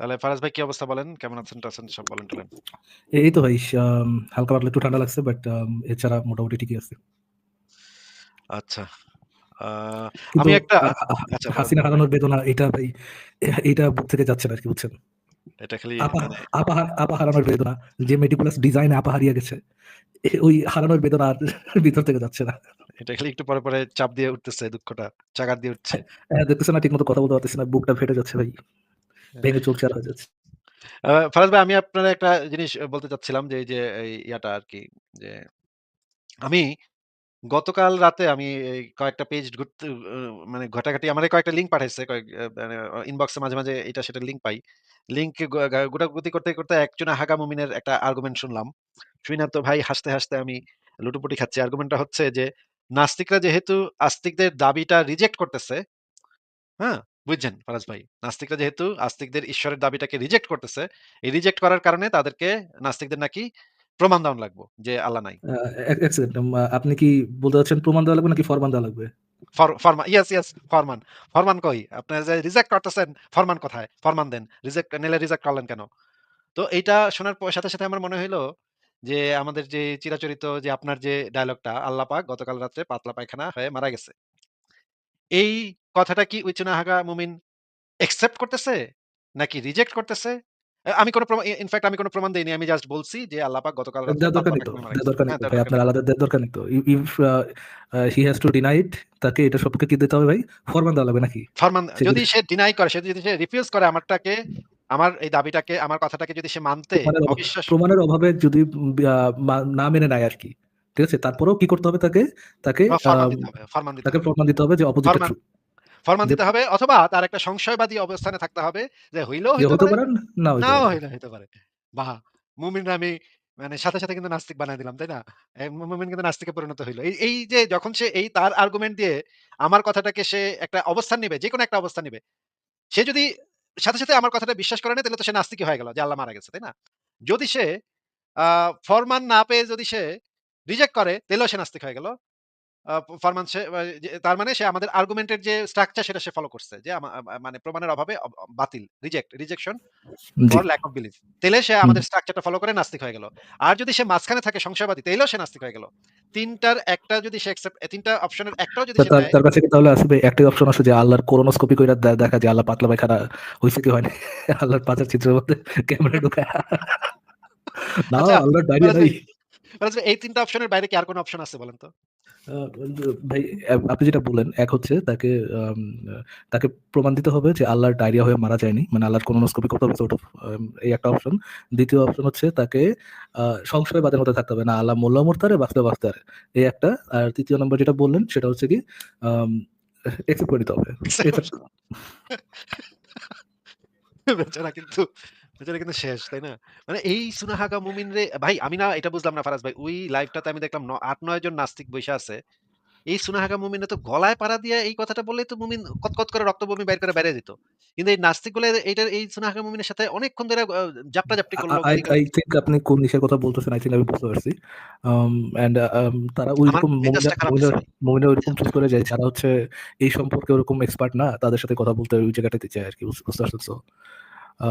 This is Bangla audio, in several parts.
তাহলে ফারাজ ভাই কি অবস্থা বলেন? কেমন আছেন-টাছেন সব বলেন-টলেন। এই তো ভাই হালকা পাতলা একটু ঠান্ডা লাগছে বাট এছাড়া মোটামুটি ঠিকই আছে। আচ্ছা। আমি একটা আচ্ছা হাসিনা হারানোর বেদনা এটা ভাই এটা বুক থেকে যাচ্ছে না আরকি বুঝছেন? এটা খালি আপা মানে বেদনা যে ডিজাইন আপা হারিয়ে গেছে। ওই হারানোর বেদনা আর ভিতর থেকে যাচ্ছে না। এটা খালি একটু পরে, পরে চাপ দিয়ে উঠতেছে দুঃখটা। চাগার দিয়ে উঠছে। হ্যাঁ, দেখতেছেন না ঠিকমতো কথা বলতে পারতেছি না। বুকটা ফেটে যাচ্ছে ভাই। ভেঙে চুরচার হয়ে যাচ্ছে। ফারাজ ভাই আমি আপনারে একটা জিনিস বলতে চাচ্ছিলাম যে এই যে ইয়াটা আরকি যে আমি গতকাল রাতে আমি কয়েকটা পেজ ঘুরতে মানে ঘাটাঘাটি আমারে কয়েকটা লিঙ্ক পাঠাইছে কয়েক মানে ইনবক্সে মাঝে, মাঝে এটা সেটা লিঙ্ক পাই। লিঙ্কে গ গা গোটাগুটি করতে, করতে একজনে হাগা মুমিনের একটা আর্গুমেন্ট শুনলাম। শুইনা তো ভাই হাসতে, হাসতে আমি লুটোপুটি খাচ্ছি। আর্গুমেন্টটা হচ্ছে যে নাস্তিকরা যেহেতু আস্তিকদের দাবিটা রিজেক্ট করতেছে, হ্যাঁ? বুঝছেন ফারাজ ভাই? নাস্তিকরা যেহেতু আস্তিকদের ঈশ্বরের দাবিটাকে রিজেক্ট করতেছে, এই রিজেক্ট করার কারণে তাদেরকে নাস্তিকদের নাকি প্রমাণ দেওয়ান লাগবো যে আল্লাহ নাই। আপনি কি বলতে চাচ্ছেন প্রমাণ দেওয়া লাগবে নাকি ফরমান দেওয়া লাগবে? ফর ফরমা ইয়েস, ইয়েস ফরমান। ফরমান কই? আপনারা যে রিজেক্ট করতেছেন ফরমান কোথায়? ফরমান দেন। রিজেক্ট নিলে রিজেক্ট করলেন কেন? তো এইটা শোনার সাথে, সাথে আমার মনে হইল যে আমাদের যে চিরাচরিত যে আপনার যে ডায়ালগটা আল্লাহ পাক গতকাল রাত্রে পাতলা পায়খানা হয়ে মারা গেছে। এই কথাটা কি ওই চুনাহাগা মুমিন অ্যাকসেপ্ট করতেছে? নাকি রিজেক্ট করতেছে? আমি কোন প্রমা ই আমি কোন প্রমাণ দেইনি। আমি জাস্ট বলছি যে আল্লাহ পাক গতকাল দরকার নেই তো। দরকার নেই ভাই আপনার আলাদা দরকার নেই তো। If he has to deny it তাকে এটা সম্পর্কে কি দিতে হবে ভাই? ফরমান দেওয়া লাগবে নাকি? ফরমান যদি সে ডিনাই করে, সে যদি সে রিফিউজ করে আমারটাকে, আমার এই দাবিটাকে, আমার কথাটাকে যদি সে মানতে অবিশ্বাস প্রমাণের অভাবে যদি না মেনে নেয় আরকি। ঠিক আছে? তারপরেও কি করতে হবে তাকে? তাকে তাকে। ফরমান দিতে হবে যে অপোজিট ফরমান দিতে হবে অথবা তার একটা সংশয়বাদী অবস্থানে থাকতে হবে যে হইলেও হইতে হতে পারে, হইতে পারে। হইলে হইতে পারে। বাহ! মুমিনরা আমি মানে সাথে, সাথে কিন্তু নাস্তিক বানায় দিলাম, তাই না? মুমিন কিন্তু নাস্তিকে পরিণত হইল। এই যে যখন সে এই তার আর্গুমেন্ট দিয়ে আমার কথাটাকে সে একটা অবস্থান নিবে, যেকোনো একটা অবস্থান নিবে। সে যদি সাথে, সাথে আমার কথাটা বিশ্বাস করে না তাহলে তো সে নাস্তিকই হয়ে গেল যে আল্লাহ মারা গেছে, তাই না? যদি সে ফরমান না পেয়ে যদি সে রিজেক্ট করে তাইলেও সে নাস্তিক হয়ে গেল। ফরমান সে তার মানে সে আমাদের আর্গুমেন্ট এর যে স্ট্রাকচার সেটা সে ফলো করছে। যে মানে প্রমাণের অভাবে বাতিল, reject, rejection. For lack of belief. তাইলে সে আমাদের স্ট্রাকচারটা ফলো করে নাস্তিক হয়ে গেল। আর যদি সে মাঝখানে থাকে সংশয়বাদী তাইলেও সে নাস্তিক হয়ে গেল। ৩ টার একটা যদি সে অ্যাকসেপ্ট ৩ টা অপশনের একটাও যদি তার কাছে কি তাহলে আসবে একটাই অপশন আছে যে আল্লাহর কোলোনোস্কোপি কইরা দেখা যে আল্লাহ পাতলা পায়খানা হইছে কি হয় নাই। আল্লাহর পাঁচের চিত্রের মধ্যে ক্যামেরা ঢুকায়া। না আচ্ছা, আল্লাহর ডায়রিয়া ভাই এই ৩ টা অপশনের বাইরে কি আর কোন অপশন আছে বলেন তো? ভাই আপনি যেটা বললেন, এক হচ্ছে তাকে তাকে প্রমাণ দিতে হবে যে আল্লাহর ডায়রিয়া হয়ে মারা যায়নি। মানে আল্লাহর কোলোনোস্কোপি করতে হবে এই একটা অপশন। ২য় অপশন হচ্ছে তাকে আ সংশয়বাদের মধ্যে থাকতে হবে। না আল্লাহ মরলেও মরতে পারে, বাঁচলেও বাঁচতে এই একটা। আর ৩য় নাম্বার যেটা বললেন সেটা হচ্ছে কি অ্যাকসেপ্ট করে নিতে হবে। বেচারা কিন্তু কিন্তু শেষ, তাই না? মানে এই সুনাহাগা মুমিনরে ভাই আমি না এটা বুঝলাম না ফারাজ ভাই। ওই লাইভটাতে আমি দেখলাম ন ৮-৯ জন নাস্তিক বইসা আছে। এই সুনাহাগা মুমিনে তো গলায় পাড়া দিয়ে এই কথাটা বললেই তো মুমিন কতকত করে রক্ত বমি বাইর করে যেত। কিন্তু এই নাস্তিকগুলা এইটার এই সুনাহাগা মুমিনের সাথে অনেকক্ষণ ধরে জাপটা-জাপটি আ করল, আই আই থিংক আপনি কোন কথা বলতেছেন আই থিংক আমি বুঝতে পারছি। অ্যান্ড আম তারা মুমিনা মুমিনা। মুমিনা চুজ করে যায় যারা হচ্ছে এই সম্পর্কে ওরকম এক্সপার্ট না তাদের সাথে কথা বলতে ওই জায়গাটাতে চায় আরকি। বুঝ বুঝতে পারছেন? সো আ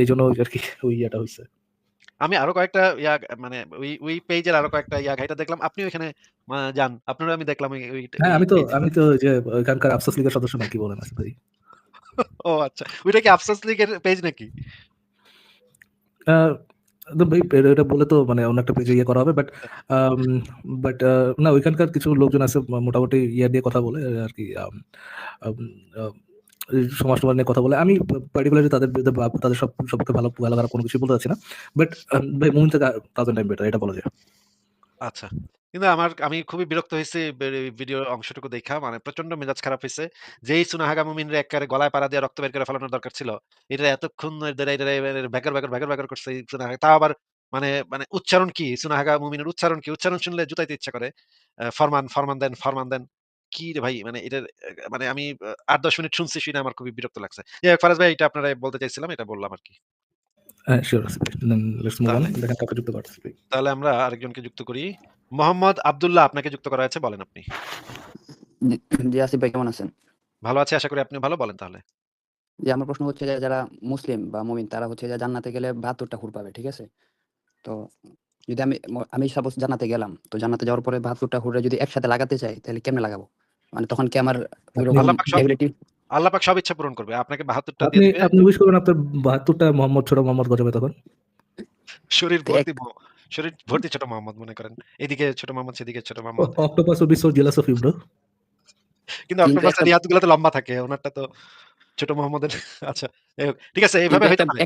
এইজন্য আরকি ওই ইয়াটা হইছে। আমি আরও কয়েকটা ইয়া মানে ওই ওই পেজের আরও কয়েকটা ইয়া ঘাইটা দেখলাম। আপনি ওইখানে মা যান। আপনারও আমি দেখলাম ওই হ্যাঁ, আমি তো আমি তো যে ওইখানকার আফসোস লীগের সদস্য নাকি বলেন আছিফ ভাই। ও আচ্ছা। ওইটা কি আফসোস লীগের পেজ নাকি? ভাই এটা বলে তো মানে অন্য একটা পেজে ইয়ে করা হবে। বাট বাট না ওইখানকার কিছু লোকজন আছে মোটামুটি ইয়া দিয়ে কথা বলে আরকি আম আম আ সমাজ-টমাজ নিয়ে কথা বলে। আমি পার্টিকুলারলি তাদের বিরুদ্ধে তাদের সব সম্পর্কে ভালো ভালো গালাগালাজ কোনো কিছুই বলতে চাচ্ছি না। বাট ভাই মুমিন থেকে 1000 টাইম বেটার এটা বলা যায়। আচ্ছা। কিন্তু আমার আমি খুবই বিরক্ত হইছি বে ভিডিওর অংশটুকু দেখা মানে প্রচণ্ড মেজাজ খারাপ হয়েছে যেই সুনাহাগা মুমিনরে এক্কারে গলায় পাড়া দিয়ে রক্ত বের করে ফেলানোর দরকার ছিল। এটা এতক্ষণ ধরে এটারে ভ্যাকর, ভ্যাকর, ভ্যাকর, ভ্যাকর করছে সুনাহাগা। তাও আবার মানে মানে উচ্চারণ কি? সুনাহাগা মুমিনের উচ্চারণ কি? উচ্চারণ শুনলে জুতাইতে ইচ্ছা করে। ফরমান, ফরমান দেন, ফরমান দেন। কি রে ভাই মানে এটার এ মানে আমি আ ৮-১০ মিনিট শুনছি শুইনা আমার খুবই বিরক্ত লাগছে। যাই হোক ফারাজ ভাই এটা আপনারে বলতে চাইছিলাম এটা বললাম আরকি। হ্যাঁ, তাহলে দেখেন যুক্ত আমরা আরেকজনকে যুক্ত করি। মোহাম্মদ আব্দুল্লাহ আপনাকে যুক্ত করা হয়েছে বলেন আপনি। জি, জি আসিফ ভাই কেমন আছেন? ভালো আছি আশা করি আপনিও ভালো বলেন তাহলে। যে আমার প্রশ্ন হচ্ছে যে যারা মুসলিম বা মুমিন তারা হচ্ছে যে জান্নাতে গেলে ৭২ টা হুর পাবে। ঠিক আছে? তো যদি আমি ম আমি সাপোজ জান্নাতে গেলাম। তো জান্নাতে যাওয়ার পরে ৭২ টা হুরে যদি একসাথে লাগাতে চাই তাহলে কেমনে লাগাবো? মানে তখন কি আমার আল্লাহ পাক সব এবিলিটি আল্লাহ পাক সব ইচ্ছা পূরণ করবে। আপনাকে বাহাত্তরটা দিয়ে দেবে আপনি উইশ করবেন আপনার ৭২ মোহাম্মদ ছোট মোহাম্মদ গজাবে তখন। শরীর ভর্তি শরীর ভর্তি ছোট মোহাম্মদ মনে করেন। এদিকে ছোট মোহাম্মদ, সেদিকে ছোট মোহাম্মদ। অক্টোপাস ও of you কিন্তু অক্টোপাসের একটা তো লম্বা থাকে। ওনারটা তো ছোট মোহাম্মদের আচ্ছা যাই হোক। ঠিক আছে একটা হইতে পারে।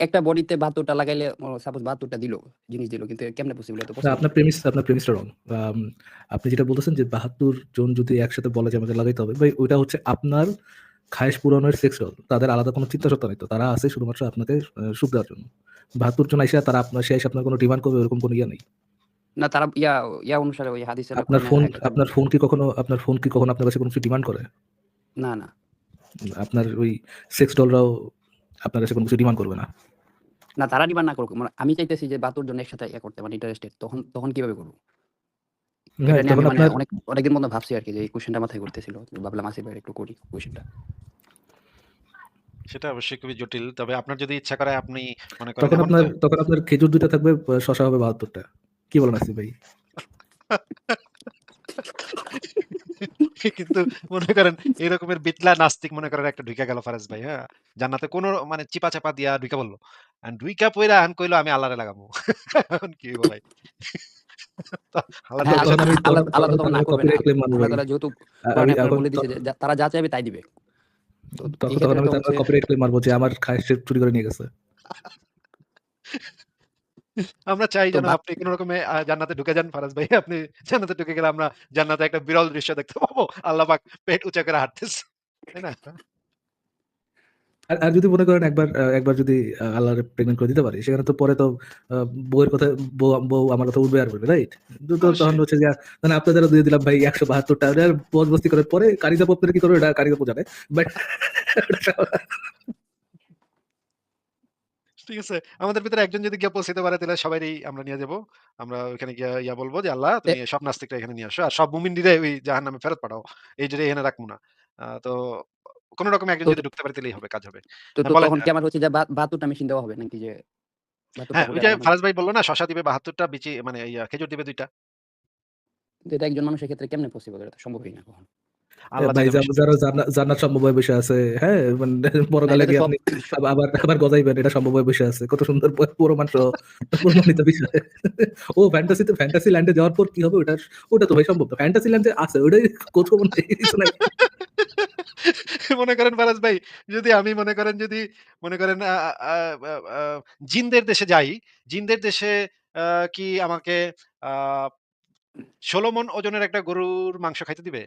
একটা বডিতে ৭২ টা লাগাইলে ও সাপোজ ৭২ টা দিল, জিনিস দিল। কিন্তু কেমনে পসিবল? এটা পসিবল আপনার। প্রেমিস আপনার প্রেমিসটা রং। আপনি যেটা বলতেছেন যে ৭২ জন যদি একসাথে বলে যে আমাকে লাগাইতে হবে, ভাই ওইটা হচ্ছে আপনার খায়েশ পূরণের সেক্স রোল। তাদের আলাদা কোনো চিন্তা সত্তা নাই তো। তারা আছে শুধুমাত্র আপনাকে সুখ দেওয়ার জন্য। ৭২ জন আইসা তারা আপনার আইসা আপনার কোনো ডিমান্ড করবে ওরকম কোনো ইয়া নেই। না তারা ইয়া ইয়া অনুসারে ওই হাদিসের আপনার ফোন আপনার ফোন কি কখনো আপনার ফোন কি কখনো আপনার কাছে কোনো কিছু ডিমান্ড করে? না, না। আপনার ওই সেক্স ডলরাও আপনার কাছে কোনো কিছু ডিমান্ড করবে না। না তারা ডিমান্ড না করুক। মানে আমি চাইতেছি যে ৭২ জন্য একসাথে ইয়া করতে মানে ইন্টারেস্টেড। তখন তখন কীভাবে করব? হ্যাঁ, মানে আপনার অনেক অনেকদিন মধ্যে ভাবছি আর কি যে এই কোয়েশ্চেনটা মাথায় ঘুরতেছিল। ভাবলাম আসিফ ভাইয়ের একটু করি কোয়েশ্চেনটা। সেটা অবশ্যই খুবই জটিল। তবে আপনার যদি ইচ্ছা করে আপনি মনে করেন তখন আপনার তখন আপনার খেজুর ২ টা থাকবে, শসা হবে ৭২ টা। কি বলেন আসিফ ভাই? কিন্তু মনে করেন এই রকমের বিটলা নাস্তিক মনে করেন একটা ঢুইকা গেল ফারাজ ভাই, হ্যাঁ? জান্নাতে কোন মানে চিপা-চাপা দিয়া ঢুইকা। আর ঢুইকা পইরা এখন কইলো আমি আল্লাহরে লাগামো। এখন কি হইব ভাই? তারা যা চাইবে তাই দিবে। তখন আমি কপিরাইট ক্লেম মারবো যে আমার খায়েশ চুরি করে নিয়ে গেছে। আমরা চাই যেন আপনি কোন রকমে জান্নাতে ঢুকে যান ফারাজ ভাই। আপনি জান্নাতে ঢুকে গেলে আমরা জান্নাতে একটা বিরল দৃশ্য দেখতে পাবো। আল্লাহ পাক পেট উঁচা করে হাঁটতেছে। তাই না? আর যদি মনে করেন একবার একবার যদি আ আল্লাহরে প্রেগন্যান্ট করে দিতে পারি, সেখানে তো পরে তো বউয়ের কথা বউ বউ আমার কথা উঠবে আর বলবে, রাইট? তো তখন হচ্ছে যে মানে আপনাদেরও দিয়ে দিলাম ভাই ১৭২ টা। আর বজবস্তি করার পরে কারি চাপ আপনারা কি করবে এটা কারি চাপ জানে। বাট ঠিক আছে। আমাদের ভিতরে একজন যদি গিয়ে পৌঁছাইতে পারে তাহলে সবাইরই আমরা নিয়ে যাব। আমরা ওখানে গিয়া ইয়া বলব যে, "আল্লাহ তুমি সব নাস্তিকরা এখানে নিয়ে আসো। আর সব মুমিনদিরে ওই জাহান্নামে ফেরত পাঠাও। এই যে এখানে রাখমু না।" তো কোন রকমে একজন যদি ঢুকতে পারে তাহলেই হবে, কাজ হবে। তো হ্যাঁ, তখন কি আমার হচ্ছে যে বা ৭২ টা মেশিন দেওয়া হবে নাকি যে হ্যাঁ, ওই যে ফারাজ ভাই বলল না শসা দিবে ৭২ টা বিচি মানে খেজুর দিবে ২ টা। কিন্তু এটা একজন মানুষের ক্ষেত্রে কেমনে পসিবল? এটা সম্ভবই না কখনো। এ আল্লাহ ভাই জানে যা বেশি যারা দিবে। জান্নাত জান্নাত সম্ভব হয়ে বসে আছে, হ্যাঁ? মানে পরকালে গিয়ে আপনি আবার আবার গজাইবেন এটা সম্ভব হয়ে বসে আছে। কত সুন্দর প প্রমাণিত বিষয়। ও ফ্যান্টাসিতে ফ্যান্টাসি ল্যান্ডে যাওয়ার পর কি হবে ওটা ওটা তো ভাই সম্ভব না। ফ্যান্টাসি ল্যান্ডে আছে ওটাই খোঁজ খবর নাই কিছু নাই। মনে করেন ভাই যদি আমি মনে করেন যদি মনে করেন জিনদের দেশে যাই, জিনদের দেশে কি আমাকে ১৬ মণ ওজনের একটা গরুর মাংস খাইতে দিবে?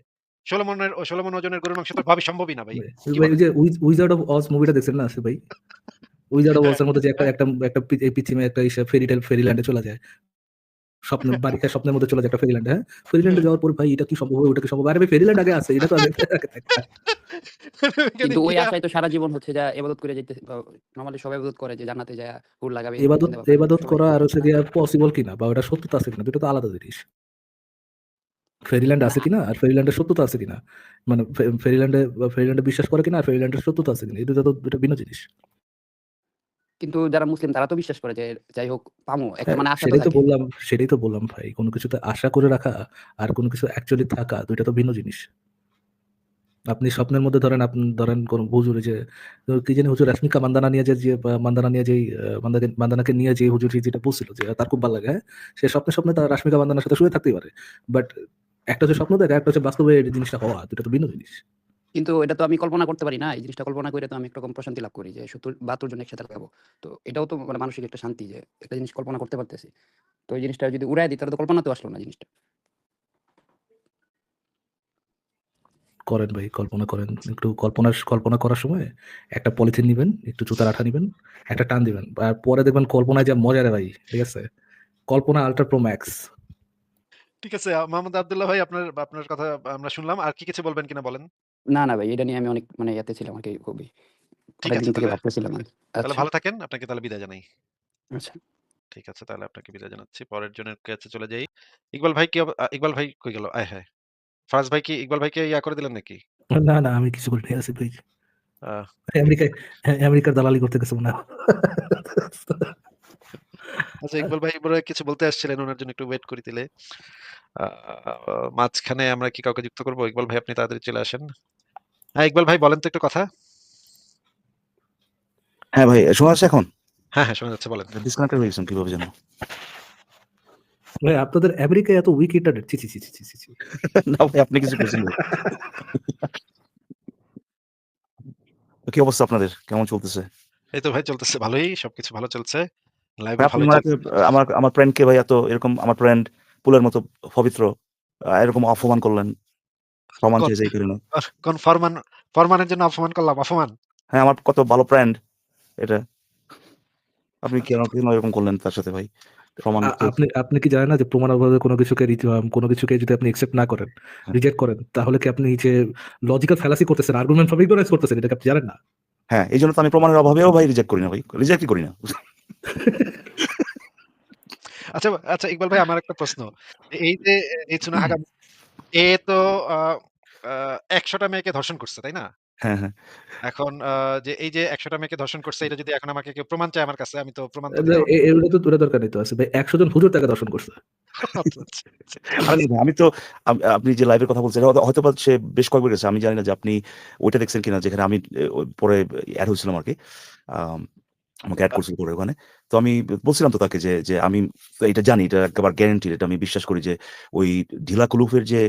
১৬ মণের ১৬ মণ ওজনের গরুর মাংস তো ভাবি সম্ভবই না ভাই। ভাই ওই যে 'উইজার্ড অফ অজ' মুভিটা দেখছেন না আসিফ ভাই? 'উইজার্ড অফ অজ' এর মধ্যে যে একটা। একটা একটা পি এই পিচ্চি একটা ইসে ফেরি টেল ফেরিল্যান্ডে চলে যায়। স্বপ্ন বাড়ি খায় স্বপ্নের মধ্যে চলে যায় একটা ফেরিল্যান্ডে, হ্যাঁ? ফেরিল্যান্ডে। যাওয়ার পর ভাই এটা কি সম্ভব হবে? ওটা কি সম্ভব? আরে ভাই ফেরিল্যান্ড আগে আছে। এটা তো আগে কিন্তু ওই আশায় তো সারা জীবন হচ্ছে যা ইবাদত করে বা নরমালি সবাই ইবাদত করে যে জান্নাতে যায়া হুর লাগাবে ইবাদত ইবাদত করা আর হচ্ছে। গিয়া পসিবল কিনা বা ওটার সত্যতা আছে কিনা দুটো তো আলাদা জিনিস। ফেরিল্যান্ড আছে কিনা আর ফেরিল্যান্ডের সত্যতা আছে কিনা। মানে ফেরিল্যান্ডে ফেরিল্যান্ডে বিশ্বাস করে কিনা আর ফেরিল্যান্ডের সত্যতা আছে কিনা। এই দুটো তো ২ টা ভিন্ন জিনিস। কিন্তু যারা মুসলিম তারা তো বিশ্বাস করে যে যাই হোক পামু। একটা হ্যাঁ, মানে আশা তো সেটাই তো বললাম সেটাই তো বললাম ভাই। কোন কিছুতে আশা করে রাখা আর কোনো কিছু অ্যাকচুয়ালি থাকা ২ টা তো ভিন্ন জিনিস। আপনি স্বপ্নের মধ্যে ধরেন আপনি ধরেন কোন হুজুর যে কি জানি হুজুর রাশ্মিকা মান্দানা নিয়ে যে মান্দানা নিয়ে যেই মান্দাকে মান্দানাকে নিয়ে যে হুজুর যেটা বলছিল যে তার খুব ভালো লাগে, হ্যাঁ? সে স্বপ্নে, স্বপ্নে তার রাশ্মিকা মান্দানার সাথে শুয়ে থাকতেই পারে। বাট একটা হচ্ছে স্বপ্ন দেখা, একটা হচ্ছে বাস্তবে এই জিনিসটা হওয়া। ২ টা তো ভিন্ন জিনিস। কিন্তু এটা তো আমি কল্পনা করতে পারি না। এই জিনিসটা কল্পনা করে তো আমি একরকম প্রশান্তি লাভ করি যে ৭০ ৭২ জন একসাথে লাগাবো। তো এটাও তো মানে মানসিক একটা শান্তি যে একটা জিনিস কল্পনা করতে পারতেছি। তো এই জিনিসটা যদি উড়ায় দিই তাহলে তো কল্পনাতেও আসলো না জিনিসটা। করেন ভাই, কল্পনা করেন। একটু কল্পনা কল্পনা করার সময় একটা পলিথিন নিবেন, একটু জুতার আঠা নিবেন, একটা টান দিবেন। আর পরে দেখবেন কল্পনায় যা মজা রে ভাই, ঠিক আছে? কল্পনা আল্ট্রা প্রো ম্যাক্স। ঠিক আছে। আ মোহাম্মদ আব্দুল্লাহ ভাই আপনার আপনার কথা আমরা শুনলাম। আর কি কিছু বলবেন কিনা বলেন? না, না ভাই এটা নিয়ে আমি অনেক মানে ইয়াতে ছিলাম আরকি খুবই। ঠিক আছে অনেকদিন থেকে তাহলে ভাবতেছিলাম আরকি। তাহলে আচ্ছা, ভালো থাকেন। আপনাকে তাহলে বিদায় জানাই। আচ্ছা। ঠিক আছে তাহলে আপনাকে বিদায় জানাচ্ছি। পরের জনের কাছে চলে যাই। ইকবাল ভাই কি অব আ ইকবাল ভাই কই গেল? আয় হায়! ফারাজ ভাই কি ইকবাল ভাইকে ইয়া করে দিলেন নাকি? না, না আমি কিছু করি নাই আসিফ ভাই। আহ আমেরিকায় হ্যাঁ, আমেরিকার দালালি করতে গেছে মনে হয়। আচ্ছা ইকবাল ভাই মনে হয় কিছু বলতে আসছিলেন ওনার জন্য একটু ওয়েট করি তাইলে। মাঝখানে আমরা কি কাউকে যুক্ত করব? ইকবাল ভাই আপনি তাড়াতাড়ি চলে আসেন। হ্যাঁ, ইকবাল ভাই বলেন তো একটু কথা। হ্যাঁ ভাই, শোনা যাচ্ছে এখন? হ্যাঁ, হ্যাঁ শোনা যাচ্ছে বলেন। ডিসকানেক্টেড হয়ে গেছিলাম কীভাবে যেন? ভাই আপনাদের আমেরিকায় এত উইক ইন্টারনেট ছি, ছি, ছি, ছি, ছি। না ভাই আপনি কিছু করছেন। কি অবস্থা আপনাদের? কেমন চলতেছে? এই তো ভাই চলতেছে ভালোই। সবকিছু ভালো চলছে। হয় চলছে। আমার আমার ফ্রেন্ডকে ভাই এত এরকম আমার ফ্রেন্ড পুলের মতো পবিত্র এরকম অপমান করলেন। প্রমাণ চেয়েছে এই কারণে। কোন ফরমান ফরমানের জন্য অপমান করলাম, অপমান? হ্যাঁ, আমার কত ভালো ফ্রেন্ড এটা। আপনি কেন কেন এরকম করলেন তার সাথে ভাই? প্রমাণ আপনি আপনি কি জানেন না যে প্রমাণ অভাবে কোনো কিছুকে কোনো কিছুকে যদি আপনি অ্যাকসেপ্ট না করেন, হ্যাঁ। রিজেক্ট করেন তাহলে কি আপনি যে লজিক্যাল ফ্যালাসি করতেছেন, আর্গুমেন্ট সব করতেছেন এটা আপনি জানেন না? হ্যাঁ, এইজন্য তো আমি প্রমাণের অভাবেও ভাই রিজেক্ট করি না ভাই। রিজেক্টই করি না। আচ্ছা, আচ্ছা ইকবাল ভাই আমার একটা প্রশ্ন। এই যে এই চুনা হাগা এ তো আ আ ১০০ টা মেয়েকে ধর্ষণ করছে, তাই না? হ্যাঁ, হ্যাঁ। এখন যে এই যে ১০০ টা মেয়েকে ধর্ষণ করছে এটা যদি এখন আমাকে কেউ প্রমাণ চায় আমার কাছে আমি তো প্রমাণ এগুলো তো দূরে দরকার নেই তো আছে। ভাই ১০০ জন হুজুর তাকে দর্শন করছে। আচ্ছা, আচ্ছা, আচ্ছা। আরে আমি তো আপনি যে লাইভের কথা বলছেন হয়তো হয়তোবা সে বেশ কয়েকবার গেছে। আমি জানি না যে আপনি ওইটা দেখছেন কিনা যেখানে আমি পরে এড হয়েছিলাম আরকি। আম আমাকে এড করছিল পরে ওখানে। তো আমি বলছিলাম তো তাকে যে, যে আমি এটা জানি এটা একবার গ্যারান্টিড এটা আমি বিশ্বাস করি যে ওই ঢিলা কুলুফের যে,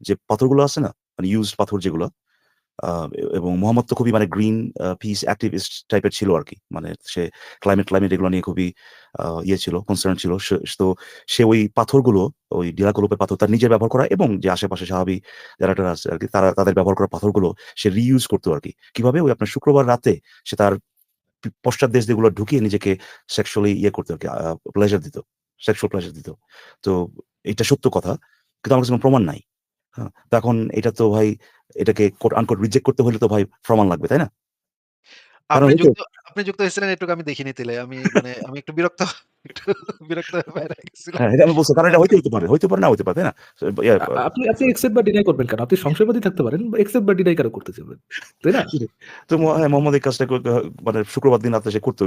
যে পাথরগুলো আছে না? মানে ইউজড পাথর যেগুলো এবং মোহাম্মদ তো খুবই মানে গ্রিন পিস অ্যাক্টিভিস্ট টাইপের ছিল আরকি। মানে সে ক্লাইমেট, ক্লাইমেট এগুলো নিয়ে খুবই ইয়ে ছিল, কনসার্ন ছিল। তো সে ওই পাথরগুলো ওই ঢিলা কুলুপের পাথর তার নিজের ব্যবহার করা এবং যে আশেপাশে স্বাভাবিক যারা-টারা আছে আরকি তারা তাদের ব্যবহার করা পাথরগুলো সে রিইউজ করতো আরকি। কীভাবে? ওই আপনার শুক্রবার রাতে সে তার পি পশ্চাৎদেশ যেগুলো ঢুকিয়ে নিজেকে সেক্সুয়ালি ইয়ে করতে আর কি প্লেজার দিত। সেক্সুয়াল প্লেজার দিত। তো এটা সত্য কথা। কিন্তু আমার কাছে কোনো প্রমাণ নাই। হ্যাঁ? তো এখন এটা তো ভাই এটাকে কোট আনকোট রিজেক্ট করতে হলে তো ভাই প্রমাণ লাগবে, তাই না? আপনি যুক্ত আপনি যুক্ত হয়েছিলেন একটু আমি দেখিনি তাহলে আমি মানে আমি একটু বিরক্ত বিরক্ত হয়ে বাইরে গেছিলাম। এটা আমি বলছি কারণ এটা হইতে হইতে পারে। হইতে পারে না হইতে পারে, না? সো ইয়া আ আপনি আপনি অ্যাকসেপ্ট বা ডিনাই করবেন কেন? আপনি সংশয়বাদী থাকতে পারেন বা অ্যাকসেপ্ট বা ডিনাই কেন করতে চাইবেন? তাই না? তো হ্যাঁ, মোহাম্মদ এই কাজটা মানে শুক্রবার দিন রাতে সে করতো।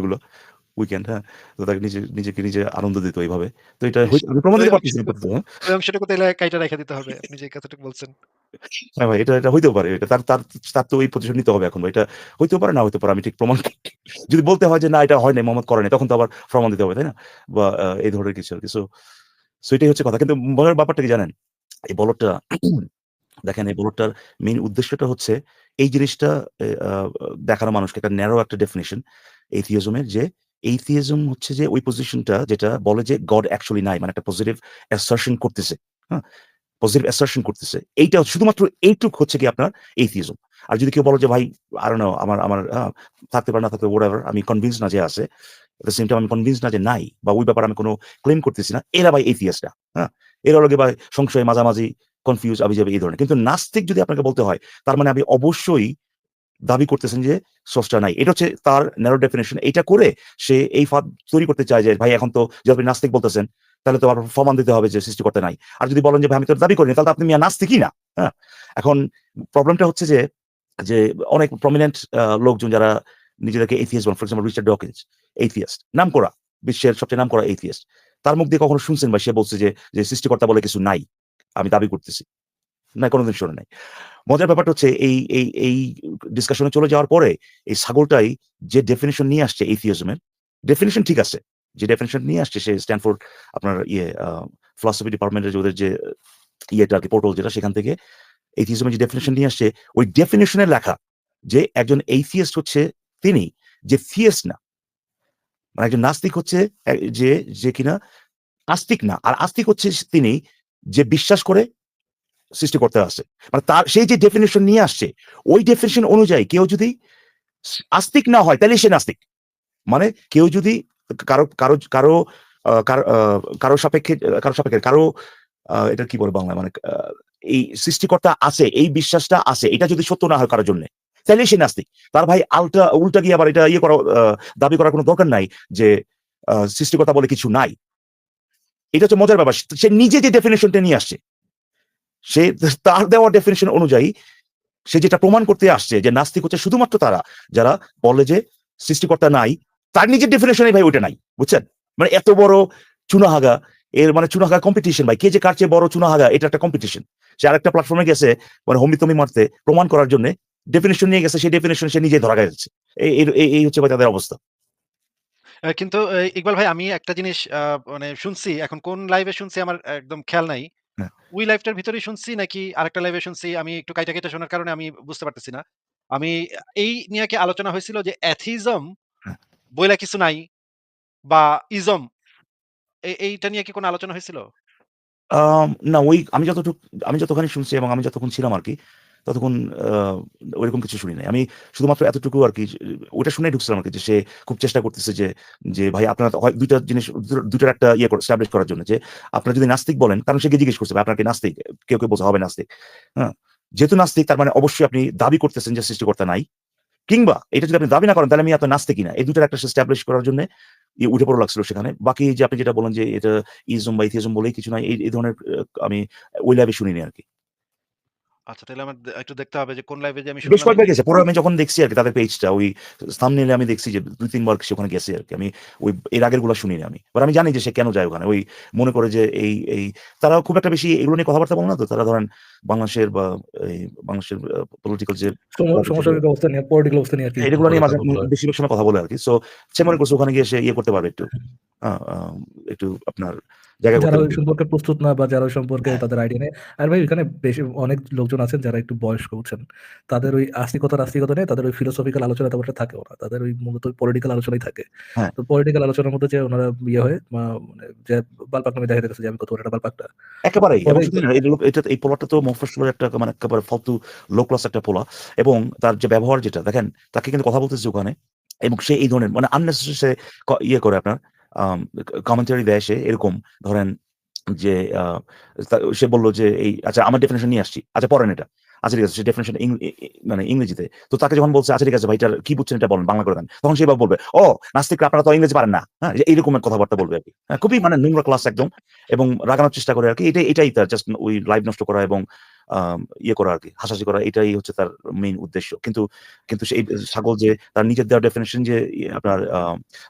উইকেন্ড হ্যাঁ? তো তাকে নিজে নিজেকে নিজে আনন্দ দিত এইভাবে। তো এটা আমি প্রমাণ দিতে পারতেছি না? ওই কাইটা রাইখা দিতে হবে। আপনি যে কথাটুকু বলছেন। হ্যাঁ ভাই, এটা এটা হইতেও পারে। এটা তার তার তার তো এই পজিশন নিতে হবে এখন এটা হইতেও পারে, না হইতে পারে। আমি ঠিক প্রমাণ যদি বলতে হয় যে না এটা হয় নাই, মোহাম্মদ করে নাই, তখন তো আবার প্রমাণ দিতে হবে, তাই না? বা এই ধরনের কিছু আরকি। সো সো এটাই হচ্ছে কথা। কিন্তু মজার ব্যাপারটা কি জানেন? এই বলদটা, দেখেন, এই বলদটার মেইন উদ্দেশ্যটা হচ্ছে এই জিনিসটা দেখানো মানুষকে একটা ন্যারো একটা ডেফিনেশন এথিইজম এর যে এথিইজম হচ্ছে যে ওই পজিশনটা যেটা বলে যে গড অ্যাকচুয়ালি নাই। মানে একটা পজিটিভ অ্যাসারশন করতেছে। হ্যাঁ? পজিটিভ অ্যাসারশন করতেছে। এইটা শুধুমাত্র এইটুক হচ্ছে কি আপনার এথিইজম। আর যদি কেউ বলে যে, ভাই আর আমার আমার আ থাকতে পারে না, থাকতে হোয়াটএভার আমি কনভিন্স না যে আছে। এট সেম টাইম আমি কনভিন্সড না যে নাই বা ওই ব্যাপারে আমি কোন ক্লেম করতেছি না। এরা ভাই এথিয়াস্ট। হ্যাঁ? এরা গিয়ে ভাই সংশয় মাঝামাঝি কনফিউজ আবিজাবি এই ধরনের। কিন্তু নাস্তিক যদি আপনাকে বলতে হয় তার মানে আপনি অবশ্যই দাবি করতেছেন যে স্রষ্টা নাই। এটা হচ্ছে তার ন্যারো ডেফিনিশন। এইটা করে সে এই ফাঁদ তৈরি করতে চায় যে ভাই এখন তো যে আপনি নাস্তিক বলতেছেন তাহলে তো আবার প্রমাণ দিতে হবে যে সৃষ্টিকর্তা নাই। আর যদি বলেন যে ভাই আমি তো দাবি করিনি তাহলে আপনি মিয়া নাস্তিকই না। হ্যাঁ? এখন প্রবলেমটা হচ্ছে যে, যে অনেক প্রমিনেন্ট লোকজন যারা নিজেদেরকে এথিয়াস্ট বলেন, for example Richard Dawkins atheist. নামকরা। বিশ্বের সবচেয়ে নাম করা এথিয়াস্ট। তার মুখ দিয়ে কখনো শুনছেন ভাই সে বলছে যে, যে সৃষ্টিকর্তা বলে কিছু নাই। আমি দাবি করতেছি। না কোনদিন শোনে নাই। মজার ব্যাপারটা হচ্ছে এই এই এই ডিসকাশন চলে যাওয়ার পরে এই ছাগলটাই যে ডেফিনেশন নিয়ে আসছে এথিইজম ডেফিনেশন ঠিক আছে। যে ডেফিনেশন নিয়ে আসছে সে স্ট্যানফোর্ড আপনার ইয়ে ফিলসফি ডিপার্টমেন্টের ওদের যে ইয়েটা আরকি পোর্টাল যেটা সেখান থেকে এথিইজম এর যে ডেফিনেশন নিয়ে আসছে ওই ডেফিনিশন লেখা যে একজন এথিইস্ট হচ্ছে তিনি যে থিয়েস্ট না। মানে একজন নাস্তিক হচ্ছে যে যে কিনা আস্তিক না। আর আস্তিক হচ্ছে তিনি যে বিশ্বাস করে সৃষ্টিকর্তা আসে মানে তার সেই যে ডেফিনেশন নিয়ে আসছে ওই ডেফিনেশন অনুযায়ী কেউ যদি আস্তিক না হয় তাহলে সে নাস্তিক। মানে কেউ যদি কারও কারও কারও কারও সাপেক্ষে কারও সাপেক্ষে কারও এটা কি বলে বাংলায় মানে এই সৃষ্টিকর্তা আছে, এই বিশ্বাসটা আছে। এটা যদি সত্য না হয় কারও জন্যে, তাইলেই সে নাস্তিক। তার ভাই আল্টা উল্টা গিয়ে আবার এটা ইয়ে করা দাবি করার কোন দরকার নাই যে আ সৃষ্টিকর্তা বলে কিছু নাই। এটা হচ্ছে মজার ব্যাপার। সে নিজে যে ডেফিনিশনটা নিয়ে আসছে, সে তার দেওয়া ডেফিনেশন অনুযায়ী সে যেটা প্রমাণ করতে আসছে যে নাস্তিক হচ্ছে শুধুমাত্র তারা, যারা বলে যে সৃষ্টিকর্তা নাই, তার নিজের ডেফিনেশনে ভাই ওটা নাই, বুঝছেন মানে এত বড় চুনাহাগা, এর মানে চুনাহাগা কম্পিটিশন ভাই, কে যে কার চেয়ে বড় চুনাহাগা, এটা একটা কম্পিটিশন সে আরেকটা প্ল্যাটফর্মে গেছে মানে হমিতমি মারতে, প্রমাণ করার জন্য ডেফিনেশন নিয়ে গেছে সেই ডেফিনেশন সে নিজে ধরা গেছে এই হচ্ছে ভাই তাদের অবস্থা কিন্তু ইকবাল ভাই আমি একটা জিনিস মানে শুনছি এখন কোন লাইভে শুনছি আমার একদম খেয়াল নাই। হ্যাঁ। ওই লাইভটার ভিতরেই শুনছি নাকি আরেকটা লাইভে শুনছি আমি একটু কাইটা, কাইটা শোনার কারণে আমি বুঝতে পারতেছি না। আমি এই নিয়ে কি আলোচনা হয়েছিল যে অ্যাথিজম হ্যাঁ। বইলা কিছু নাই বা ইজম এইটা নিয়ে কি কোনো আলোচনা হয়েছিল? না ওই আমি যতটুক আমি যতখানি শুনছি এবং আমি যতক্ষণ ছিলাম আরকি, ততক্ষণ ওইরকম কিছু শুনি নাই। আমি শুধুমাত্র এতটুকু আরকি যে ওইটা শুনেই ঢুকছিলাম আরকি যে সে খুব চেষ্টা করতেছে যে, যে ভাই আপনারা হয় ২ টা জিনিস দু ২ টার একটা ইয়ে করে এস্টাবলিশ করার জন্য যে আপনার যদি নাস্তিক বলেন কারণ সে জিজ্ঞেস করছে ভাই আপনারা কি নাস্তিক? কেউ, কেউ বোঝা হবে নাস্তিক। হ্যাঁ? যেহেতু নাস্তিক তার মানে অবশ্যই আপনি দাবি করতেছেন যে সৃষ্টিকর্তা নাই। কিংবা এটা যদি আপনি দাবি না করেন তাহলে আমি আপনার নাস্তিকই না। এই ২ টার একটা সে এস্টাবলিশ করার জন্যে উঠে পড়া লাগছিল সেখানে। বাকি যে আপনি যেটা বলেন যে এটা ইজম বা এথিজম বলেই কিছু নাই। এই, ধরনের আমি ওই লাইভে শুনিনি আরকি। আচ্ছা তাহলে আমার একটু দেখতে হবে যে কোন লাইভে যে আমি বেশ কয়েকবার গেছে। পরে আমি যখন দেখছি আরকি তাদের পেজটা ওই thumbnail আমি দেখছি যে ২-৩ বার সে ওখানে গেছে আরকি। আমি ওই এর আগেরগুলা শুনিনি আমি। বাট আমি জানি যে সে কেন যায় ওখানে। ওই মনে করে যে এই, এই তারা খুব একটা বেশি এগুলো নিয়ে কথাবার্তা বলে না তো। তারা ধরেন বাংলাদেশের বা এই বাংলাদেশের পলিটিক্যাল যে সম সমসাময়িক অবস্থা নিয়ে পলিটিক্যাল অবস্থা নিয়ে আরকি এগুলো নিয়ে কথা মাঝে বেশিরভাগ সময় কথা বলে আরকি। সো সে মনে করছে ওখানে গিয়ে সে ইয়ে করতে পারবে একটু। আ একটু আপনার জায়গা যারা ওই সম্পর্কে প্রস্তুত না বা যারা ওই সম্পর্কে হ্যাঁ। তাদের আইডিয়া নেই। আর ভাই এখানে বেশি অনেক লোকজন আছেন যারা একটু বয়স্ক বুঝছেন। তাদের ওই আস্তিকতা নাস্তিকতা নেই, তাদের ওই ফিলোসফিক্যাল আলোচনা একটা থাকেও না। তাদের ওই মূলত পলিটিক্যাল আলোচনাই থাকে। হ্যাঁ। তো পলিটিক্যাল আলোচনার মধ্যে যে উনারা ইয়ে হয়ে মানে যে বালপাকনামি দেখা গেছে যে আমি কত বড় একটা বালপাকটা। একেবারেই এটা এই পোলাটা তো মফস্বলের একটা মানে একেবারে ফালতু লো ক্লাস একটা পোলা এবং তার যে ব্যবহার যেটা দেখেন তাকে কিন্তু কথা বলতেছে ওখানে এবং সে এই ধরনের মানে আননেসেসারি ইয়ে করে আপনার কমেন্টারি দেয় সে এরকম ধরেন যে সে বলল যে এই আচ্ছা আমার ডেফিনিশন নিয়ে আসছি। আচ্ছা পড়েন এটা। আচ্ছা ঠিক আছে সে ডেফিনিশন মানে ইংরেজিতে। তো তাকে যখন বলছে আচ্ছা ঠিক আছে ভাই এটার কি বুঝছেন এটা বলেন বাংলা করে দেন। তখন সে বলবে, "ও নাস্তিকরা আপনারা তো ইংরেজি পারেন না।" হ্যাঁ? এইরকম কথাবার্তা বলবে আরকি। হ্যাঁ, খুবই মানে নোংরা ক্লাস একদম এবং রাগানোর চেষ্টা করে আরকি। এটাই এটাই তার জাস্ট ওই লাইভ নষ্ট করা এবং ইয়ে করা আর কি হাসাহাসি করা এটাই হচ্ছে তার মেইন উদ্দেশ্য। কিন্তু কিন্তু সেই ছাগল যে তার নিজের দেওয়া ডেফিনেশন যে আপনার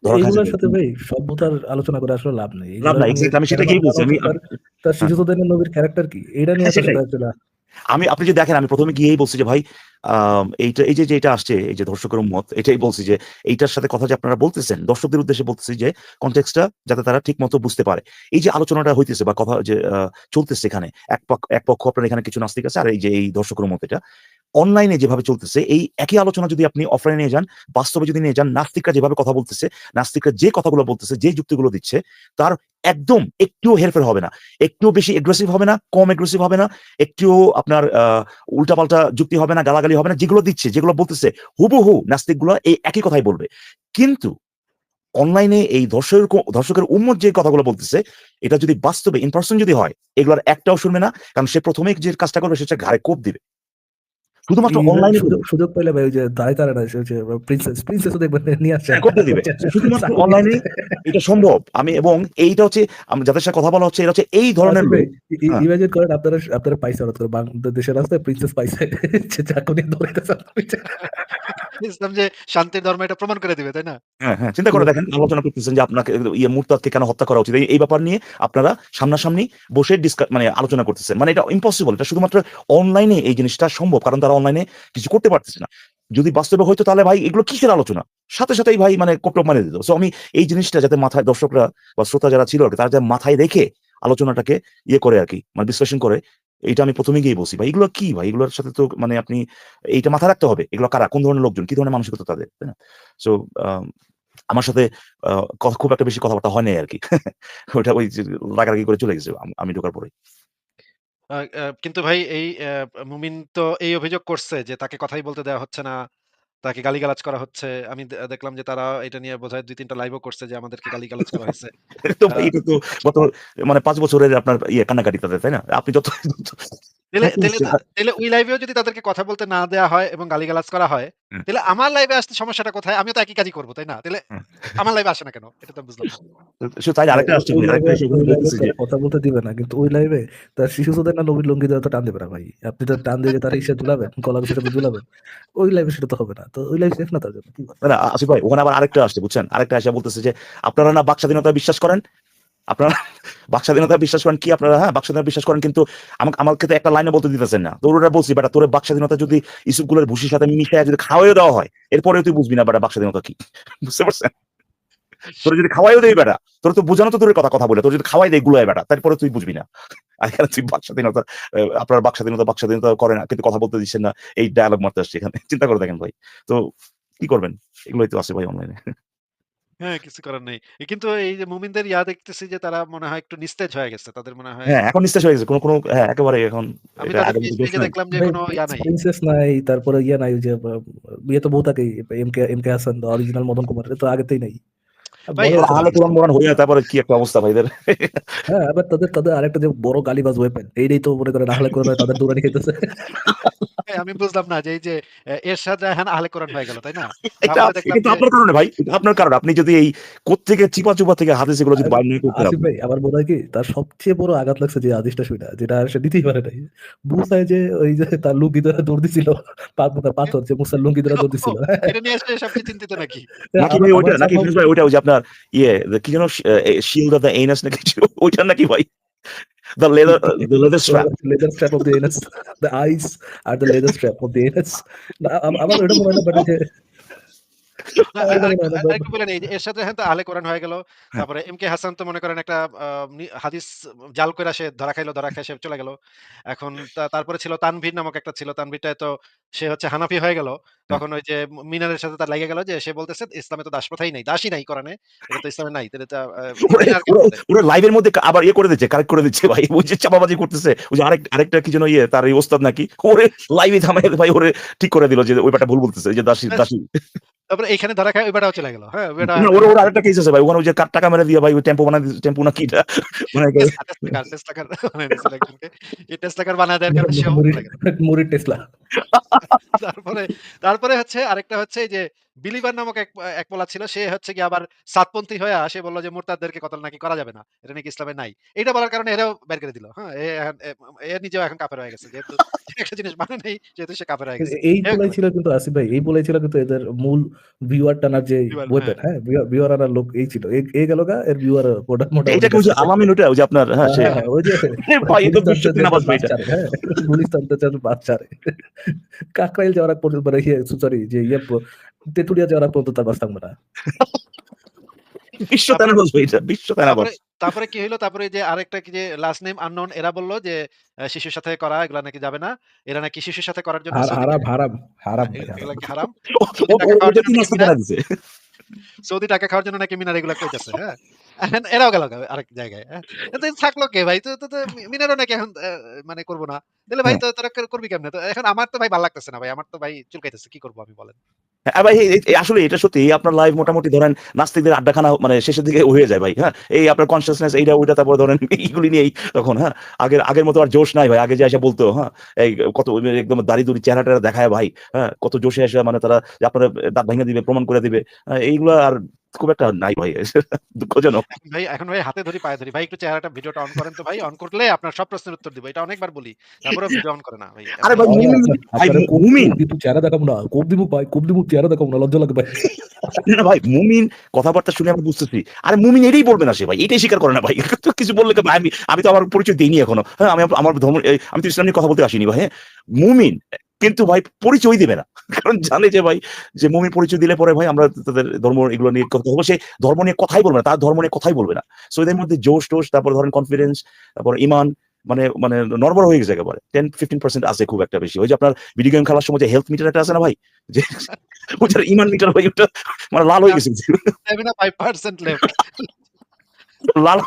ধরা সাথে ভাই সভ্যতার আলোচনা করে আসলে লাভ নেই। লাভ নাই। আমি সেটাকেই বলছি। আমি তার তার হ্যাঁ। শিশুদের নবীর ক্যারেক্টার কি? এটা নিয়ে হ্যাঁ, আসলে আমি আপনি যদি দেখেন আমি প্রথমে গিয়েই বলছি যে ভাই এইটা এই যে, এটা আসছে এই যে ধর্ষকের মত এটাই বলছি যে এইটার সাথে কথা যে আপনারা বলতেছেন দর্শকদের উদ্দেশ্যে বলতেছি যে কনটেক্সটা যাতে তারা ঠিক মতো বুঝতে পারে। এই যে আলোচনাটা হইতেছে বা কথা যে চলতেছে এখানে এক পক্ষ এক পক্ষ আপনার এখানে কিছু নাস্তিক আছে আর এই যে এই দর্শকের মত এটা। অনলাইনে যেভাবে চলতেছে এই একই আলোচনা যদি আপনি অফলাইনে নিয়ে যান, বাস্তবে যদি নিয়ে যান নাস্তিকরা যেভাবে কথা বলতেছে, নাস্তিকরা যে কথাগুলো বলতেছে, যে যুক্তিগুলো দিচ্ছে তার একদম একটুও হেরফের হবে না। একটুও বেশি এগ্রেসিভ হবে না, কম এগ্রেসিভ হবে না, একটুও আপনার আ উল্টাপাল্টা যুক্তি হবে না, গালাগালি হবে না। যেগুলো দিচ্ছে, যেগুলো বলতেছে হুবহু নাস্তিকগুলা এই একই কথাই বলবে। কিন্তু অনলাইনে এই দর্শকের দর্শকের উম্মত যে কথাগুলো বলতেছে, এটা যদি বাস্তবে ইন পারসন যদি হয়, এগুলার একটাও শুনবে না। কারণ সে প্রথমে যে কাজটা করবে সে হচ্ছে ঘাড়ে কোপ দিবে। শুধুমাত্র অনলাইনে সুযোগ ভাই ওই যে দাঁড়ায় তারা না প্রিন্সেস, প্রিন্সেসও দেখবেন নিয়ে আসছে। করতে দিবে। শুধুমাত্র অনলাইনে এটা সম্ভব। আমি এবং এইটা হচ্ছে আম যাদের সাথে কথা বলা হচ্ছে এরা হচ্ছে এই ধরনের আসিফ ভাই, লোক। ই ই হ্যাঁ। ইমাজিন করেন আপনারা আপনারা পাইছে হঠাৎ করে বাং দেশের রাস্তায় প্রিন্সেস পাইছে। ইসলাম যে শান্তির ধর্ম এটা প্রমাণ করে দিবে, তাই না? হ্যাঁ, হ্যাঁ। চিন্তা করে দেখেন আলোচনা করতেছেন যে আপনাকে ইয়ে মুরতাদকে কেন হত্যা করা উচিত। এই, ব্যাপার নিয়ে আপনারা সামনাসামনি বসে ডিসকা মানে আলোচনা করতেছেন। মানে এটা ইম্পসিবল। এটা শুধুমাত্র অনলাইনে এই জিনিসটা সম্ভব। কারণ তারা অনলাইনে কিছু করতে পারতেছে না। যদি বাস্তবে হইতো তাহলে ভাই এগুলো কিসের আলোচনা? সাথে সাথেই ভাই মানে কোপটপ মারিয়ে দিত। আমি এই জিনিসটা যাতে মাথায় দর্শকরা বা শ্রোতা যারা ছিল আরকি তারা যাতে মাথায় রেখে আলোচনাটাকে ইয়ে করে আরকি মানে বিশ্লেষণ করে, এইটা আমি ১ম এ গিয়েই বলছি। ভাই, এগুলো কি ভাই? এগুলোর সাথে তো মানে আপনি এইটা মাথায় রাখতে হবে। এগুলো কারা? কোন ধরনের লোকজন? কি ধরনের মানসিকতা তাদের? তাই না? সো আমার সাথে খুব একটা বেশি কথাবার্তা হয় নাই আরকি। ওটা ওই যে রাগারাগি করে চলে গেছে আমি ঢোকার পরেই। আ আ কিন্তু ভাই এই অ্যা মুমিন তো এই অভিযোগ করছে যে তাকে কথাই বলতে দেওয়া হচ্ছে না। তাকে গালিগালাজ করা হচ্ছে। আমি দে দেখলাম যে তারা এটা নিয়ে বোধহয় ২-৩ টা লাইভও করছে যে আমাদেরকে গালিগালাজ করা হয়েছে। তো আ ভাই এটা তো গত মানে পাঁচ বছরের আপনার ইয়ে কান্নাকাটি তাদের, তাই না? আপনি যত হ্যাঁ। তাইলে ওই লাইভেও যদি তাদেরকে কথা বলতে না দেয়া হয় এবং গালিগালাজ করা হয়। তাইলে আমার লাইভে আসতে সমস্যাটা কোথায়? আমিও তো একই কাজই করব, তাই না? হুম। আমার লাইভে আসে না কেন? এটা তো বুঝলাম তাই আরেকটা আসছে কথা বলতে দিবে না। কিন্তু ওই লাইভে তার শিশুদের না নবীর লুঙ্গি দেওয়া তো টান দেবে না ভাই। আপনি তো টান দিয়ে তার ইসে ঝুলাবেন, গলার ভিতরে ঝুলাবেন। ওই লাইভে সেটা তো হবে না। তো ওই লাইভ সেফ না তার জন্য। না, না ভাই ওখানে আবার আরেকটা আসছে বুঝছেন? আরেকটা এসে বলতেছে যে আপনারা না বাক স্বাধীনতায় বিশ্বাস করেন? আপনারা বাক স্বাধীনতায় বিশ্বাস করেন কি আপনারা হ্যাঁ, বাক স্বাধীনতায় বিশ্বাস করেন কিন্তু আমাকে আমাকে তো একটা লাইনে বলতে দিতেছেন না। তো ওরা বলছি বেটা তোর বাক স্বাধীনতা যদি ইসুফগুলোর ভুসির সাথে মিশায় যদি খাওয়াইও দেওয়া হয়, এরপরেও তুই বুঝবি না বেটা বাক স্বাধীনতা কি। বুঝতে পারছেন? তোর যদি খাওয়াইও দেয় বেটা, তোর তো বোঝানো তো দূরের কথা কথা বলে। তোর যদি খাওয়াই দেয় গুলায় বেটা, তারপরে তুই বুঝবি না। তুই বাক স্বাধীনতা আপনার বাক স্বাধীনতা, বাক স্বাধীনতা করে না। কিন্তু কথা বলতে দিচ্ছেন না। এই ডায়ালগ মারতে আসছে এখানে। চিন্তা করে দেখেন ভাই। তো কি করবেন? এগুলোই তো আছে ভাই অনলাইনে। হ্যাঁ, কিছু করার নেই। কিন্তু এই যে মুমিনদের ইয়া দেখতেছি যে তারা মনে হয় একটু নিস্তেজ হয়ে গেছে। তাদের মনে হয় হ্যাঁ, এখন নিস্তেজ হয়ে গেছে। কোন, কোন হ্যাঁ, একেবারে এখন আমি এটা তাদের আগের পেজ জোশ পেজে নাই। দেখলাম যে ভাই কোনো ইয়া নাই। প্রিন্সেস নাই, তারপরে ইয়ে নাই ওই যে বিয়ে তো বউ থাকেই। MK MK Hasan the original Madan Kumar. এটা তো আগেতেই নাই। ভাই বড় আ আহলে কোরআন মোরান হইয়া তারপরে কি একটা অবস্থা ভাইদের। হ্যাঁ, আবার তাদের তাদের আরেকটা যে বড় গালিবাজ ওয়েপন। এইটাই তো মনে করেন আহলে কোরআন তাদের দৌড়ানি খেতেছে। ভাই আমি বুঝলাম না যে এই যে এরশাদ রায়হান আহলে কোরআন হয়ে গেল, তাই না? এটা কিন্তু আপনার কারণে ভাই। এটা আপনার কারণে। আপনি যদি এই কোত্থেকে চিপা-চুপা থেকে হাদিস এগুলো যদি বাইর না করতেন ভাই আমার মনে হয় কি তার সবচেয়ে বড় আঘাত লাগছে যে হাদিসটা শুইনা যেটা আর সে দিতেই পারে নাই। মুসায় যে ওই যে তার লুঙ্গি ধরে দৌড় দিছিল। পা- পাথর যে মুসার লুঙ্গি ধরে দৌড় দিছিল। হ্যাঁ, এটা নিয়ে এসে সবচেয়ে চিন্তিত নাকি? নাকি ভাই ওইটা নাকি ফিরোজ ভাই ওইটা ওই যে আপনার ইয়ে কি যেন শিল্ড অফ দ্য এনাস নাকি ছিল ওইটা নাকি ভাই? The the leather strap, the leather strap of the anus. The eyes are the leather strap of the anus. আমার ওইটা মনে হয় না এর সাথে হ্যাঁ আহলে কোরআন হয়ে গেল। হ্যাঁ। তারপরে এম কে হাসান তো মনে করেন একটা হাদিস জাল কইরা সে ধরা খাইলো, ধরা খাই সে চলে গেল। এখন তারপরে ছিল তানভীর নামক একটা ছিল। তানভীরটায় তো সে হচ্ছে হানাফি হয়ে গেল। তখন ওই যে মিনারের সাথে তার লেগে গেল যে সে বলতেছে ইসলামে তো দাসপ্রথাই নাই। দাসই নাই কোরআনে। এটা তো ইসলামে নাই। তাহলে? ওরা লাইভের মধ্যে আবার ইয়ে করে দিচ্ছে কারেক্ট করে দিচ্ছে ভাই ওই যে চাপাবাজি করতেছে ওই যে আরেক আরেকটা কি যেন ইয়ে তার এই ওস্তাদ নাকি ওরে লাইভে থামাই ভাই ওরে ঠিক করে দিল যে ওই ব্যাটা ভুল বলতেছে যে দাসী। দাসী তারপরে এইখানে ধরা খায় ওই বেটাও চলে গেল। হ্যাঁ, ওই বেটা না ওর ওর আরেকটা কেস আছে ভাই ওখানে ওই যে কার টাকা মেরে দিয়ে ভাই ওই টেম্পো বানাই টেম্পো না কিটা মানে কার, টেসলা কার। এই টেসলা কার বানায় দেওয়ার কারণে গেল। মুড়ির টেসলা। তারপরে তারপরে হচ্ছে আরেকটা হচ্ছে যে বিলিভার নামক এক এক পোলা ছিল সে হচ্ছে কি আবার সাতপন্থী হয়ে আসে বলল যে মুরতাদদেরকে কতল নাকি করা যাবে না এটা নাকি ইসলামে নাই। এটা বলার কারণে এরাও বের করে দিল হ্যাঁ এ নিজেও এখন কাপের হয়ে গেছে যেহেতু একটা জিনিস মানে নেই যেহেতু সে কাফের হয়ে গেছে। এই বলাই ছিল কিন্তু আসিফ ভাই এই বলাই ছিল কিন্তু এদের মূল ভিউয়ার টানার যে ওয়েপন হ্যাঁ। ভিউয়ার আনার লোক এই ছিল এই- গেল গা এর ভিউয়ার মোটামুটি এটা কি ওই যে আলামিন ওই যে আপনার হ্যাঁ সে হ্যাঁ, হ্যাঁ, ওই যে ভাই এ তো গুলিস্তান বিশ্ব সিনেমা ভাই এটা হ্যাঁ, গুলিস্তান থেকে বাচ্চারে। কাকরাইল যাওয়ার পর্যন্ত মানে ইয়ে সরি যে ইয়ে তেঁতুলিয়া যাওয়ার পর্যন্ত তার বাস থাকবে না। বিশ্ব এটা বিশ্ব তারপরে তারপরে কি হইল? তারপরে যে আরেকটা কি যে লাস্ট নেম আননোন এরা বলল যে শিশুর সাথে করা এগুলা নাকি যাবে না। এরা নাকি শিশুর সাথে করার জন্য সৌদি হারাম টাকা- হারাম হারাম এগুলা- হারাম। কি হারাম সৌদি টাকা খাওয়ার জন্য নাকি মিনার- বানা দিছে সৌদি টাকা খাওয়ার জন্য নাকি মিনার এগুলা কইতাছে হ্যাঁ? এরাও গেল আরেক জায়গায় হ্যাঁ। থাকল কে ভাই? তো মিনারও নাকি এখন মানে করব না। তাহলে ভাই তো তোরা করবি কেমনে? তো এখন আমার তো ভাই ভালো লাগতেছে না ভাই আমার তো ভাই চুলকাইতেছে কি করব আমি বলেন? হ্যাঁ ভাই আসলে এটা সত্যি আপনার লাইভ মোটামুটি ধরেন নাস্তিকদের আড্ডাখানা মানে শেষের দিকে হয়ে যায় ভাই হ্যাঁ। এই আপনার কনসিয়াসনেস এইটা ওইটা তারপর ধরেন এইগুলি নিয়েই তখন হ্যাঁ। আগের আগের মতো আর জোশ নাই ভাই আগে যে এসে বলতো হ্যাঁ। এই কত একদম দাড়ি দুড়ি চেহারা টেরা দেখায় ভাই হ্যাঁ। কত জোশে এসে মানে তারা আপনারা দাঁত ভেঙে দিবে প্রমাণ করে দিবে হ্যাঁ, এইগুলো আর খুব একটা নাই ভাই দুঃখজনক। ভাই এখন ভাই হাতে ধরি পায়ে ধরি। ভাই একটু চেহারাটা ভিডিওটা অন করেন তো ভাই। অন করলে আপনার সব প্রশ্নের উত্তর দিব। এটা অনেকবার বলি তারপরে ভিডিও অন করে না ভাই। আরে ভাই মুমিন আপনার- ভাই মুমিন। কোপ দিবো, চেহারা দেখাবো না। কোপ দিব ভাই কোপ দিব চেহারা দেখাবো না। লজ্জা লাগে ভাই। না ভাই মুমিন কথাবার্তা শুনে আমি বুঝতেছি। আরে মুমিন এটাই বলবে না সে ভাই এটাই স্বীকার করে না ভাই। তো কিছু বললে ভাই আমি আমি তো আমার পরিচয় দিইনি এখনও। হ্যাঁ আমি আমার ধর্ম আমি তো ইসলাম নিয়ে কথা বলতে আসিনি ভাই হ্যাঁ। মুমিন কিন্তু ভাই পরিচয় দিবে না। কারণ জানে যে ভাই, যে মুমিন পরিচয় দিলে পরে ভাই আমরা তাদের ধর্ম এগুলো নিয়ে কথা বলব। সেই ধর্ম নিয়ে কথাই বলবে না, তার ধর্ম নিয়ে কথাই বলবে না। সো এদের মধ্যে জোশ টোশ, তারপর ধরেন কনফিডেন্স তারপর ইমান মানে মানে নর্মাল হয়ে গেছে একেবারে। টেন ফিফটিন পার্সেন্ট আছে খুব একটা বেশি। ওই যে আপনার ভিডিও গেম খেলার সময় যে হেলথ মিটার একটা আছে না ভাই? যে ওটার ইমান মিটার ভাই ওটা মানে লাল হয়ে গেছে। লাল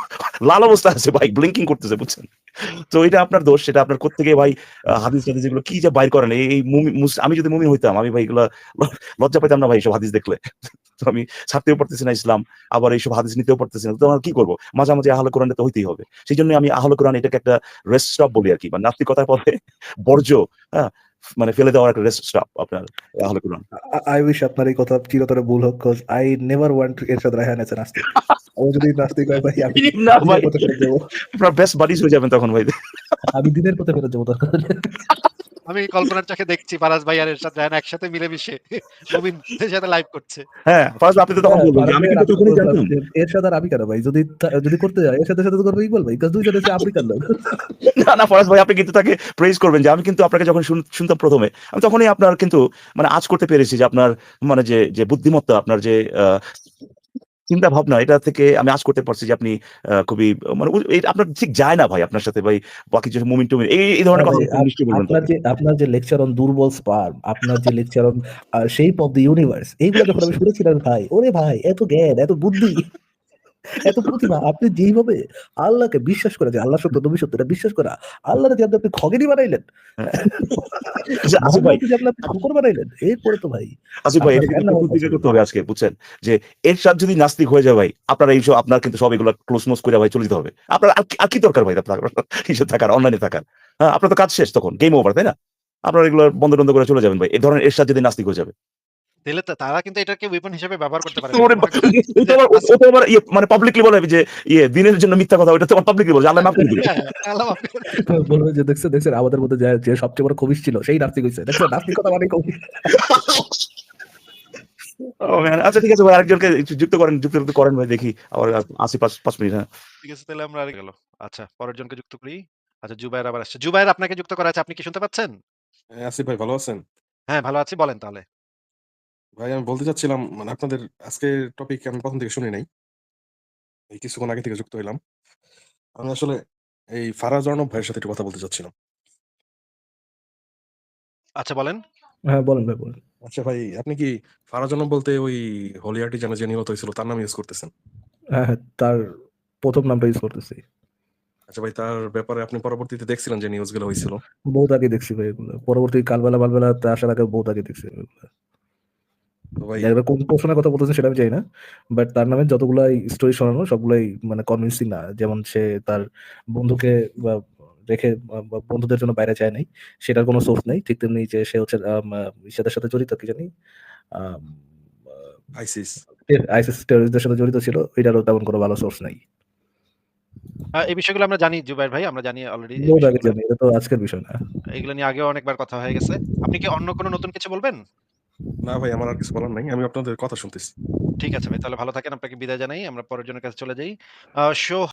লাল অবস্থা আছে ভাই ব্লিঙ্কিং করতেছে বুঝছেন? তো এটা আপনার দোষ সেটা আপনার কোত্থেকে ভাই আহ, হাদিস এগুলো কি যে বাইর করেন? এই আমি যদি মুমিন হইতাম আমি ভাই এগুলো লজ্জা পাইতাম না ভাই এইসব হাদিস দেখলে। আমি ছাড়তেও পারতেছি না ইসলাম আবার এইসব হাদিস নিতেও পারতেছি না। তো আমার কি করব? মাঝে মাঝে আহলে কোরআন তো হইতেই হবে। সেই জন্য আমি আহলে কোরআন এটাকে একটা রেস্ট স্টপ বলি আর কি মানে নাস্তিকতার পথে বর্জ্য হ্যাঁ? মানে ফেলে দেওয়ার একটা রেস্ট স্টপ আপনার আহলে কোরআন। আই উইশ আপনার এই কথা চিরতরে ভুল হোক cause I never want Ershad Raihan as নাস্তি ও যদি নাস্তিক হয় ভাই আমি না ভাই। আপনার বেস্ট বাডিজ হয়ে যাবেন তখন ভাই। আমি দিনের পথে ফেরত যাব দরকার। আমি কল্পনার চোখে দেখছি ফারাজ ভাই আর এরশাদ রায়হান একসাথে মিলেমিশে। মুমিনদের সাথে লাইভ করছে। হ্যাঁ ফার্স্ট আপনি তো তখন হ্যাঁ, বলবেন আমি কিন্তু তখনই জানতাম। যে এরশাদ আর আমি কেন ভাই? যদি যদি করতে যায় এর সাথে সাথে তো করবে ইকবাল ভাই কাজ দুইজনে হচ্ছে আফ্রিকার লোক। না না ফরাজ ভাই আপনি কিন্তু তাকে প্রেজ করবেন যে আমি কিন্তু আপনাকে যখন শুনতাম প্রথমে আমি তখনই আপনার কিন্তু মানে আজ করতে পেরেছি যে আপনার মানে যে যে বুদ্ধিমত্তা আপনার যে আহ, চিন্তা ভাবনা এটা থেকে আমি আজ করতে পারছি যে আপনি আহ, খুবই মানে আপনার ঠিক যায় না ভাই আপনার সাথে ভাই বাকি যে মুমিন টুমিন এই এই ধরনের কথা নিশ্চয়ই বলবেন আপনার যে আপনার যে লেকচার অন দুর্বল স্পার্ম আপনার যে lecture on shape of the universe এইগুলো যখন আমি শুনেছিলাম ভাই ওরে ভাই এত জ্ঞান এত বুদ্ধি। এত প্রতিভা। আপনি যেইভাবে আল্লাহকে বিশ্বাস করে যে আল্লাহ সত্য নবী সত্য এটা বিশ্বাস করা আল্লাহর যে আপনি খগেনি বানাইলেন। আচ্ছা, আপনি বানাইলেন এরপরে তো ভাই ভাই করতে হবে আজকে বুঝছেন? যে এর সাথে যদি নাস্তিক হয়ে যায় ভাই আপনার এইসব আপনার কিন্তু সব এগুলো ক্লোজ মোজ করে ভাই চলে যেতে হবে। আপনার আর কি- দরকার ভাই আপনার? থাকার অনলাইনে থাকার। হ্যাঁ আপনার তো কাজ শেষ তখন গেম ওভার তাই না? আপনার এগুলো বন্ধ বন্ধ করে চলে যাবেন ভাই। এই ধরনের এর সাথে যদি নাস্তিক হয়ে যাবে। তো তারা কিন্তু এটাকে ওয়েপন হিসেবে ব্যবহার করতে পারে। ও তো আবার আবার ইয়ে মানে পাবলিকলি বলে যে ইয়ে দিনের জন্য মিথ্যা কথা ওটা তো পাবলিকলি বলে আল্লাহ মাফ করে দিবে হ্যাঁ, আল্লাহ মাফ করে। বলবে যে দেখছে আমাদের মধ্যে যে যে সবচেয়ে বড় ছিল সেই নাস্তিক হয়েছে দেখছেন নাস্তিকতা মানে ম্যান আচ্ছা ঠিক আছে ভাই আরেকজনকে একটু যুক্ত করেন যুক্ত যুক্ত করেন ভাই দেখি আবার আসি পাঁচ পাঁচ মিনিট হ্যাঁ ঠিক আছে তাহলে আমরা আর গেল। আচ্ছা পরের জনকে যুক্ত করি। আচ্ছা জুবায়ের আবার আসছে। জুবায়ের আপনাকে যুক্ত করা আছে। আপনি কি শুনতে পাচ্ছেন? হ্যাঁ, আসিফ ভাই ভালো আছেন? হ্যাঁ, ভালো আছি বলেন তাহলে। ভাই আমি বলতে চাচ্ছিলাম মানে আপনাদের আজকের টপিক আমি প্রথম থেকে শুনি নাই। এই কিছুক্ষণ আগে থেকে যুক্ত হইলাম। আমি আসলে এই ফারাজ অর্ণব ভাইয়ের সাথে একটু কথা বলতে চাচ্ছিলাম। আচ্ছা বলেন। হ্যাঁ বলেন ভাই বলেন আচ্ছা ভাই আপনি কি ফারাজ অর্ণব বলতে ওই হোলি আর্টিজানে যে নিহত হয়েছিল তার নাম ইউজ করতেছেন? হ্যাঁ হ্যাঁ তার প্রথম নামটা ইউজ করতেছি আচ্ছা ভাই তার ব্যাপারে আপনি পরবর্তীতে দেখছিলেন যে নিউজগুলো হয়েছিল। বহুত আগে দেখছি ভাই এগুলো পরবর্তী কালবেলা মালবেলা তে আসার আগে বহুত আগে দেখছি এগুলো। এবার কোন পোর্শনের কথা বলতেছে সেটা আমি জানি না বাট তার নামে যতগুলাই স্টোরি শোনানো সবগুলাই মানে কনভিন্সিং না যেমন সে তার বন্ধুকে রেখে বন্ধুদের জন্য বাইরে যায় নাই সেটার কোনো সোর্স নেই ঠিক তেমনি যে সে হচ্ছে ইসেদের সাথে জড়িত কি জানি আইসিস আইসিস টেরোরিস্টদের সাথে জড়িত ছিল এটারও তেমন কোনো ভালো সোর্স নাই এই বিষয়গুলো আমরা জানি জুবায়ের ভাই। আমরা জানি অলরেডি এটা তো আজকের বিষয় না এগুলো নিয়ে আগেও অনেকবার কথা হয়ে গেছে। আপনি কি অন্য কোনো নতুন কিছু বলবেন? না ভাই, আমার আর কিছু বলার নাই। আমি আপনাদের কথা শুনতেছি। ঠিক আছে ভাই। তাহলে ভালো থাকেন। আপনাকে বিদায় জানাই। আমরা পরের জনের কাছে চলে যাই। শো